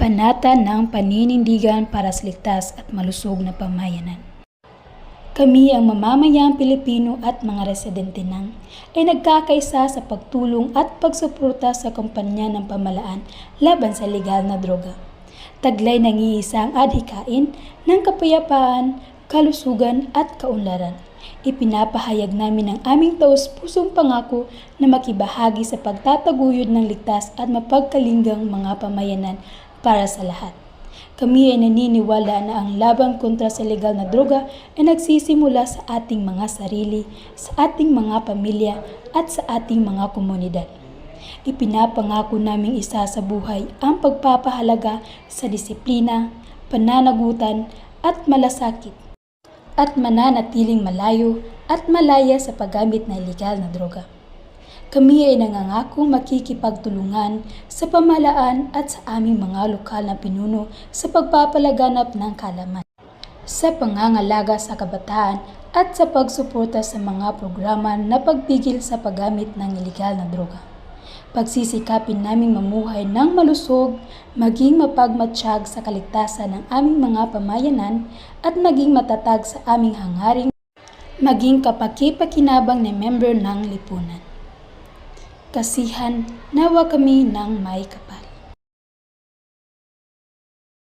Panata ng paninindigan para sa ligtas at malusog na pamayanan. Kami ang mamamayang Pilipino at mga residente ng ay nagkakaisa sa pagtulong at pagsuporta sa kampanya ng pamalaan laban sa legal na droga. Taglay ng iisang adhikain ng kapayapaan, kalusugan at kaunlaran. Ipinapahayag namin ang aming taus-pusong pangako na makibahagi sa pagtataguyod ng ligtas at mapagkalinggang mga pamayanan para sa lahat. Kami ay naniniwala na ang laban kontra sa legal na droga ay nagsisimula sa ating mga sarili, sa ating mga pamilya at sa ating mga komunidad. Ipinapangako naming isa sa buhay ang pagpapahalaga sa disiplina, pananagutan at malasakit at mananatiling malayo at malaya sa paggamit ng legal na droga. Kami ay nangangakong makikipagtulungan sa pamalaan at sa aming mga lokal na pinuno sa pagpapalaganap ng kalaman, sa pangangalaga sa kabataan at sa pagsuporta sa mga programa na pagpigil sa paggamit ng ilegal na droga. Pagsisikapin naming mamuhay ng malusog, maging mapagmatsyag sa kaligtasan ng aming mga pamayanan at maging matatag sa aming hangaring maging kapaki-pakinabang na member ng lipunan. Kasihan, nawa kami ng may kapal.